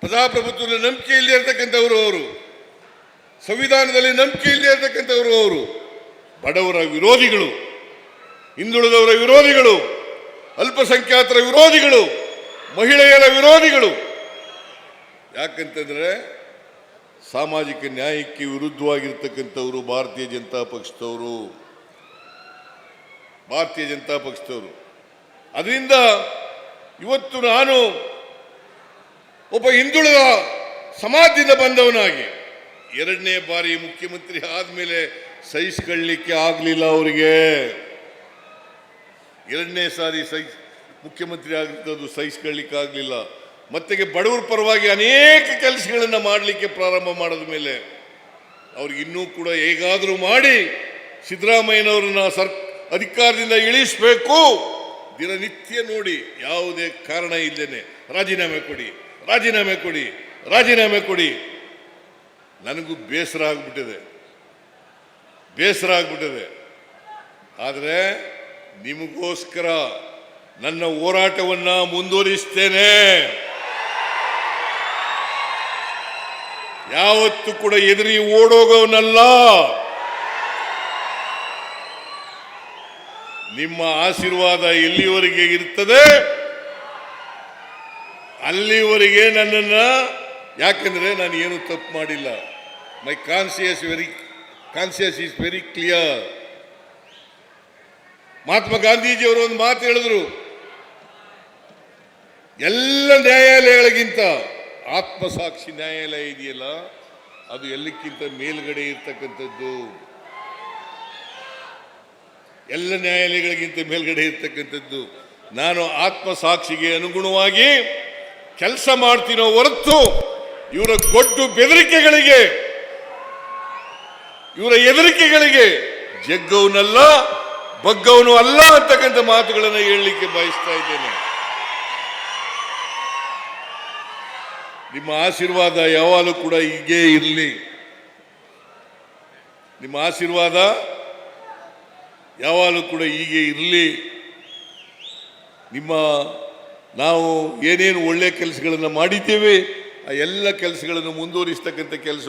ಪ್ರಜಾಪ್ರಭುತ್ವದ ನಂಬಿಕೆ ಇಲ್ಲದೆ ಇರತಕ್ಕಂಥವರು ಅವರು, ಸಂವಿಧಾನದಲ್ಲಿ ನಂಬಿಕೆ ಇಲ್ಲದೆ ಇರತಕ್ಕಂಥವರು ಅವರು, ಬಡವರ ವಿರೋಧಿಗಳು, ಹಿಂದುಳಿದವರ ವಿರೋಧಿಗಳು, ಅಲ್ಪಸಂಖ್ಯಾತರ ವಿರೋಧಿಗಳು, ಮಹಿಳೆಯರ ವಿರೋಧಿಗಳು. ಯಾಕಂತಂದರೆ ಸಾಮಾಜಿಕ ನ್ಯಾಯಕ್ಕೆ ವಿರುದ್ಧವಾಗಿರ್ತಕ್ಕಂಥವರು ಭಾರತೀಯ ಜನತಾ ಪಕ್ಷದವರು. ಭಾರತೀಯ ಜನತಾ ಪಕ್ಷದವರು. ಅದರಿಂದ ಇವತ್ತು ನಾನು ಒಬ್ಬ ಹಿಂದುಳಿದ ಸಮಾಜದಿಂದ ಬಂದವನಾಗಿ. ಎರಡನೇ ಬಾರಿ ಮುಖ್ಯಮಂತ್ರಿ ಆದಮೇಲೆ ಸಹಿಸ್ಕೊಳ್ಳಿಕ್ಕೆ ಆಗಲಿಲ್ಲ ಅವರಿಗೆ. ಎರಡನೇ ಸಾರಿ ಸಹಿ, ಮುಖ್ಯಮಂತ್ರಿ ಆಗಿದ್ದು ಸಹಿಸ್ಕೊಳ್ಳಿಕ್ಕೆ ಆಗಲಿಲ್ಲ. ಮತ್ತೆಗೆ ಬಡವರ ಪರವಾಗಿ ಅನೇಕ ಕೆಲಸಗಳನ್ನು ಮಾಡಲಿಕ್ಕೆ ಪ್ರಾರಂಭ ಮಾಡಿದ ಮೇಲೆ ಅವ್ರಿಗೆ ಇನ್ನೂ ಕೂಡ ಹೇಗಾದರೂ ಮಾಡಿ ಸಿದ್ದರಾಮಯ್ಯನವ್ರನ್ನ ಸರ್ ಅಧಿಕಾರದಿಂದ ಇಳಿಸಬೇಕು. ದಿನನಿತ್ಯ ನೋಡಿ ಯಾವುದೇ ಕಾರಣ ಇಲ್ಲೇನೆ ರಾಜೀನಾಮೆ ಕೊಡಿ. ರಾಜೀನಾಮೆ ಕೊಡಿ ರಾಜೀನಾಮೆ ಕೊಡಿ. ನನಗೂ ಬೇಸರ ಆಗ್ಬಿಟ್ಟಿದೆ. ಬೇಸರ ಆಗ್ಬಿಟ್ಟಿದೆ. ಆದರೆ ನಿಮಗೋಸ್ಕರ ನನ್ನ ಹೋರಾಟವನ್ನು ಮುಂದುವರಿಸ್ತೇನೆ. ಯಾವತ್ತು ಕೂಡ ಎದುರಿ ಓಡೋಗೋನಲ್ಲ. ನಿಮ್ಮ ಆಶೀರ್ವಾದ ಎಲ್ಲಿವರೆಗೆ ಇರ್ತದೆ? ಅಲ್ಲಿವರೆಗೆ ನನ್ನನ್ನು, ಯಾಕಂದರೆ ನಾನು ಏನು ತಪ್ಪು ಮಾಡಿಲ್ಲ. My conscious very conscious is very clear Mahatma ಗಾಂಧೀಜಿಯವರು ಒಂದು ಮಾತು ಹೇಳಿದ್ರು. ಎಲ್ಲ ನ್ಯಾಯಾಲಯಗಳಿಗಿಂತ ಆತ್ಮಸಾಕ್ಷಿ ನ್ಯಾಯಾಲಯ ಇದೆಯಲ್ಲ, ಅದು ಎಲ್ಲಕ್ಕಿಂತ ಮೇಲ್ಗಡೆ ಇರ್ತಕ್ಕಂಥದ್ದು? ಎಲ್ಲ ನ್ಯಾಯಾಲಯಗಳಿಗಿಂತ ಮೇಲ್ಗಡೆ ಇರ್ತಕ್ಕಂಥದ್ದು. ನಾನು ಆತ್ಮಸಾಕ್ಷಿಗೆ ಅನುಗುಣವಾಗಿ ಕೆಲಸ ಮಾಡ್ತೀನೋ ಹೊರತು ಇವರ ಗೊಡ್ಡು ಬೆದರಿಕೆಗಳಿಗೆ, ಇವರ ಎದರಿಕೆಗಳಿಗೆ ಜಗ್ಗವನಲ್ಲ, ಬಗ್ಗವನು ಅಲ್ಲ ಅಂತಕ್ಕಂಥ ಮಾತುಗಳನ್ನು ಹೇಳಲಿಕ್ಕೆ ಬಯಸ್ತಾ ಇದ್ದೇನೆ. ನಿಮ್ಮ ಆಶೀರ್ವಾದ ಯಾವಾಗಲೂ ಕೂಡ ಹೀಗೇ ಇರಲಿ. ನಿಮ್ಮ ಆಶೀರ್ವಾದ ಯಾವಾಗಲೂ ಕೂಡ ಹೀಗೆ ಇರಲಿ. ನಿಮ್ಮ ನಾವು ಏನೇನು ಒಳ್ಳೆ ಕೆಲಸಗಳನ್ನು ಮಾಡಿದ್ದೇವೆ ಆ ಎಲ್ಲ ಕೆಲಸಗಳನ್ನು ಮುಂದುವರಿಸ್ತಕ್ಕಂಥ ಕೆಲಸ